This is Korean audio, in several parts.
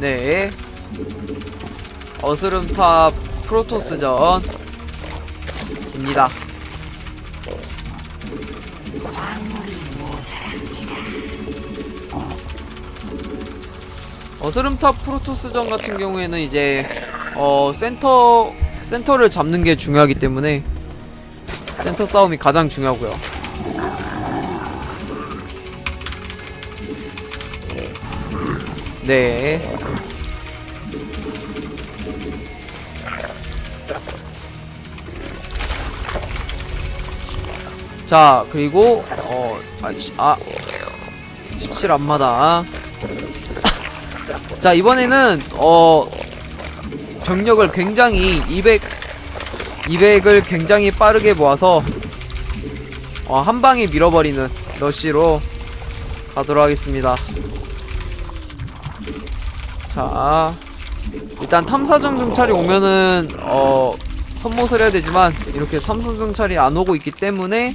네. 어스름탑 프로토스전 입니다. 어스름탑 프로토스전 같은 경우에는 이제 어 센터 센터를 잡는 게 중요하기 때문에 센터 싸움이 가장 중요하고요. 네. 자, 그리고 어 아이씨 아17 안마다. 자, 이번에는 어 병력을 굉장히 200 200을 굉장히 빠르게 모아서 어, 한 방에 밀어버리는 러쉬로 가도록 하겠습니다. 자, 일단 탐사정 정찰이 오면은 어 선못을 해야 되지만 이렇게 탐사 정찰이 안 오고 있기 때문에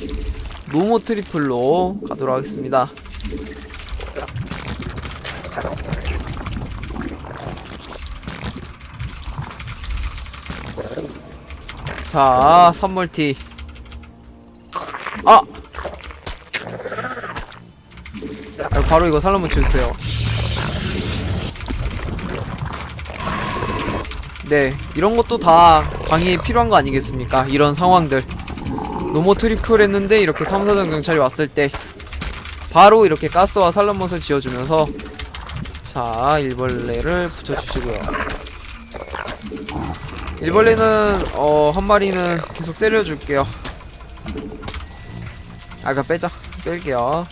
노모 트리플로 가도록 하겠습니다. 자, 선물티. 아! 아, 바로 이거 살라문 주세요. 네, 이런 것도 다 강의에 필요한 거 아니겠습니까? 이런 상황들. 노모 트리플 했는데 이렇게 탐사정 경찰이 왔을 때 바로 이렇게 가스와 살라못을 지어주면서 자, 일벌레를 붙여주시고요. 일벌레는 어, 한 마리는 계속 때려줄게요. 아까 빼자. 뺄게요.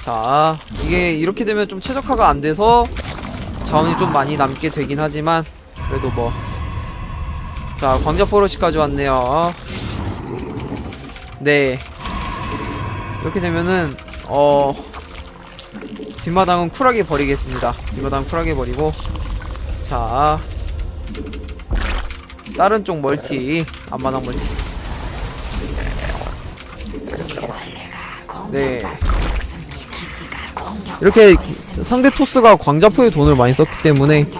자, 이게 이렇게 되면 좀 최적화가 안 돼서 자원이 좀 많이 남게 되긴 하지만 그래도 뭐. 자, 광자 포로시까지 왔네요. 네. 이렇게 되면은 어 뒷마당은 쿨하게 버리겠습니다. 뒷마당 쿨하게 버리고 자 다른 쪽 멀티 앞마당 멀티 네 이렇게 상대 토스가 광자포에 돈을 많이 썼기 때문에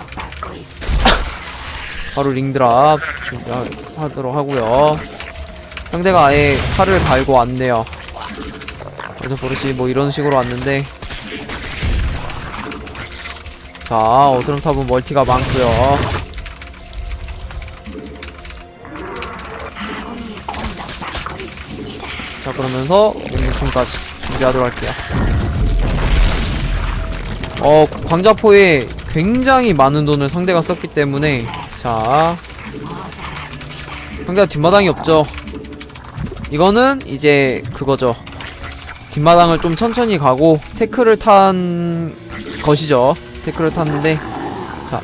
바로 링드랍 준비하도록 하고요. 상대가 아예 칼을 갈고 왔네요. 그래서 버릇이 뭐 이런 식으로 왔는데. 자 어스름탑은 멀티가 많고요. 자 그러면서 용무충까지 준비하도록 할게요 어 광자포에 굉장히 많은 돈을 상대가 썼기 때문에 자. 상대가 뒷마당이 없죠. 이거는 이제 그거죠. 뒷마당을 좀 천천히 가고 태클을 탄 것이죠. 태클을 탔는데 자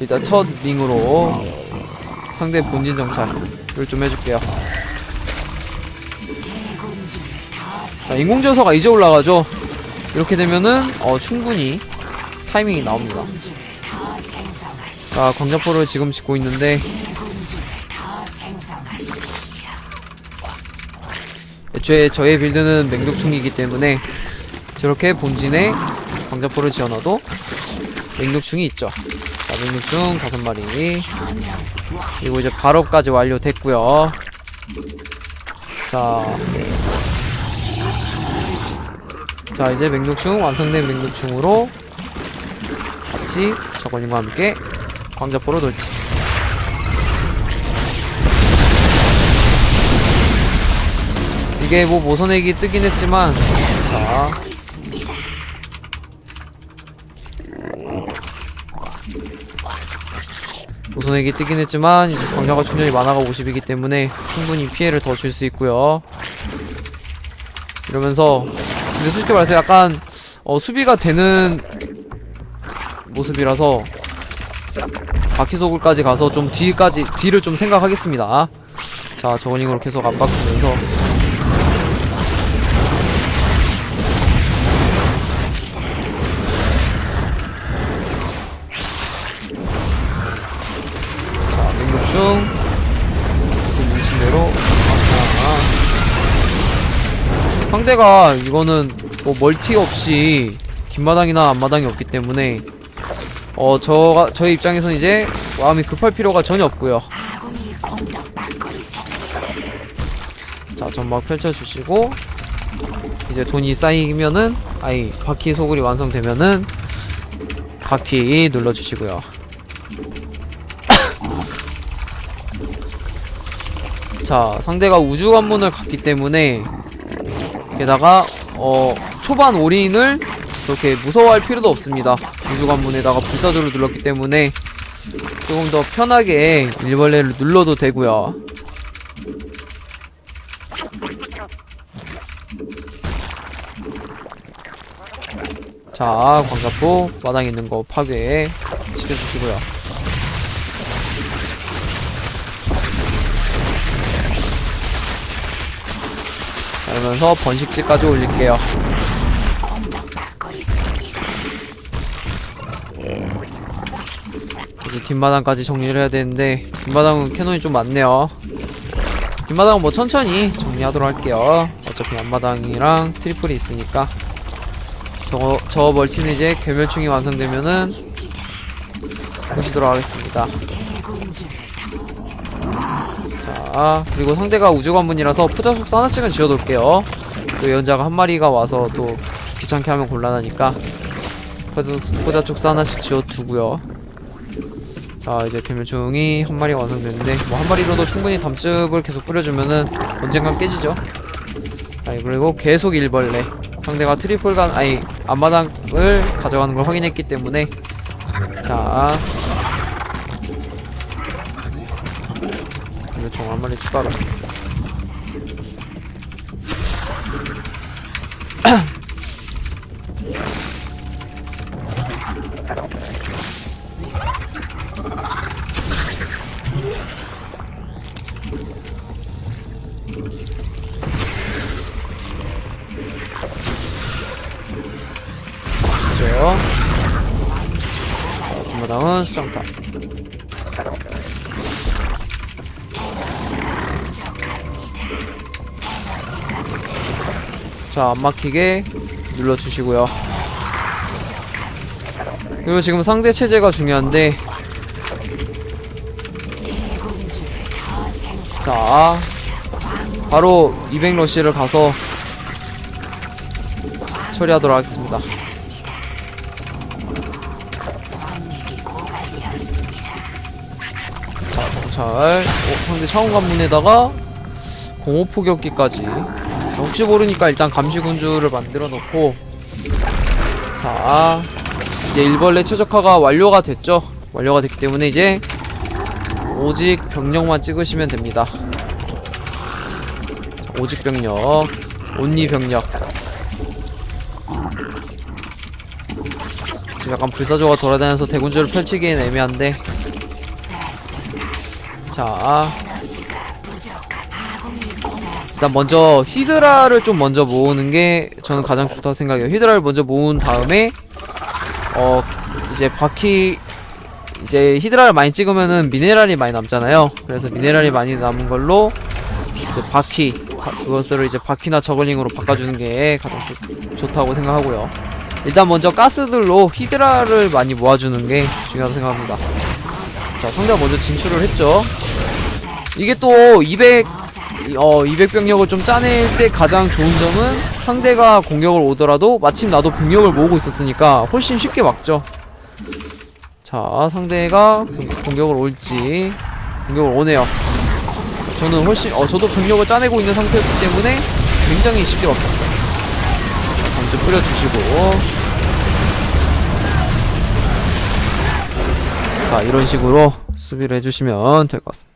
일단 첫 링으로 상대 본진 정찰을 좀 해줄게요. 자 인공지어서가 이제 올라가죠 이렇게 되면은 어 충분히 타이밍이 나옵니다. 자 광자포를 지금 짓고 있는데 애초에 저의 빌드는 맹독충이기 때문에 저렇게 본진에 광자포를 지어놔도 맹독충이 있죠. 자 맹독충 다섯 마리. 그리고 이제 발업까지 완료됐고요. 자 자 이제 맹독충 완성된 맹독충으로 같이 저걸님과 함께 광자포로 돌지. 이게 뭐 모선액이 뜨긴 했지만 자. 모선액이 뜨긴 했지만 이제 광자가 충전이 만화가 50이기 때문에 충분히 피해를 더 줄 수 있고요. 이러면서 근데 솔직히 말해서 약간 어, 수비가 되는 모습이라서 바퀴소굴까지 가서 좀 뒤까지 뒤를 좀 생각하겠습니다. 자 저글링으로 계속 압박하면서 상대가 이거는 뭐 멀티 없이 뒷마당이나 앞마당이 없기 때문에 어 저가 저희 입장에서는 이제 마음이 급할 필요가 전혀 없고요. 자 전막 펼쳐주시고 이제 돈이 쌓이면은 아이 바퀴 소굴이 완성되면은 바퀴 눌러주시고요. 자 상대가 우주 관문을 갔기 때문에 게다가 어 초반 올인을 그렇게 무서워할 필요도 없습니다. 우주 관문에다가 불사조를 눌렀기 때문에 조금 더 편하게 일벌레를 눌러도 되고요. 자, 광자포 마당에 있는 거 파괴 시켜주시고요. 그러면서 번식지까지 올릴게요. 이제 뒷마당까지 정리를 해야 되는데 뒷마당은 캐논이 좀 많네요. 뒷마당은 뭐 천천히 정리하도록 할게요. 어차피 앞마당이랑 트리플이 있으니까 저거 저 멀티는 이제 괴멸충이 완성되면은 보시도록 하겠습니다. 자 그리고 상대가 우주관문이라서 푸자속사 하나씩은 지어둘게요. 또 연자가 한 마리가 와서 또 귀찮게 하면 곤란하니까 푸자촉사 하나씩 지어두고요. 자 이제 괴멸충이 한 마리 완성됐는데 뭐 한 마리로도 충분히 담즙을 계속 뿌려주면은 언젠간 깨지죠. 아니 그리고 계속 일벌레 상대가 트리플 간 아니 앞마당을 가져가는 걸 확인했기 때문에 자 괴멸충 한 마리 추가로 그죠? 자 뒷마당은 수정탑 자, 안 막히게 눌러주시고요. 그리고 지금 상대 체제가 중요한데 자, 바로 200러시를 가서 처리하도록 하겠습니다. 자, 정찰. 어, 상대 차원 관문에다가 공호 포격기까지. 혹시 모르니까 일단 감시군주를 만들어 놓고. 자 이제 일벌레 최적화가 완료가 됐죠. 완료가 됐기 때문에 이제 오직 병력만 찍으시면 됩니다. 오직 병력 온리 병력. 지금 약간 불사조가 돌아다녀서 대군주를 펼치기엔 애매한데. 자 일단 먼저 히드라를 좀 먼저 모으는 게 저는 가장 좋다고 생각해요. 히드라를 먼저 모은 다음에 어 이제 바퀴 이제 히드라를 많이 찍으면은 미네랄이 많이 남잖아요. 그래서 미네랄이 많이 남은 걸로 이제 바퀴 바- 그것들을 이제 바퀴나 저글링으로 바꿔주는 게 가장 좋, 좋다고 생각하고요. 일단 먼저 가스들로 히드라를 많이 모아주는 게 중요하다고 생각합니다. 자 상대가 먼저 진출을 했죠. 이게 또 200, 어, 200병력을 좀 짜낼 때 가장 좋은 점은 상대가 공격을 오더라도 마침 나도 병력을 모으고 있었으니까 훨씬 쉽게 막죠. 자, 상대가 공- 공격을 올지 공격을 오네요. 저는 훨씬, 어, 저도 병력을 짜내고 있는 상태였기 때문에 굉장히 쉽게 막혔어요. 잠시 뿌려주시고. 자, 이런 식으로 수비를 해주시면 될 것 같습니다.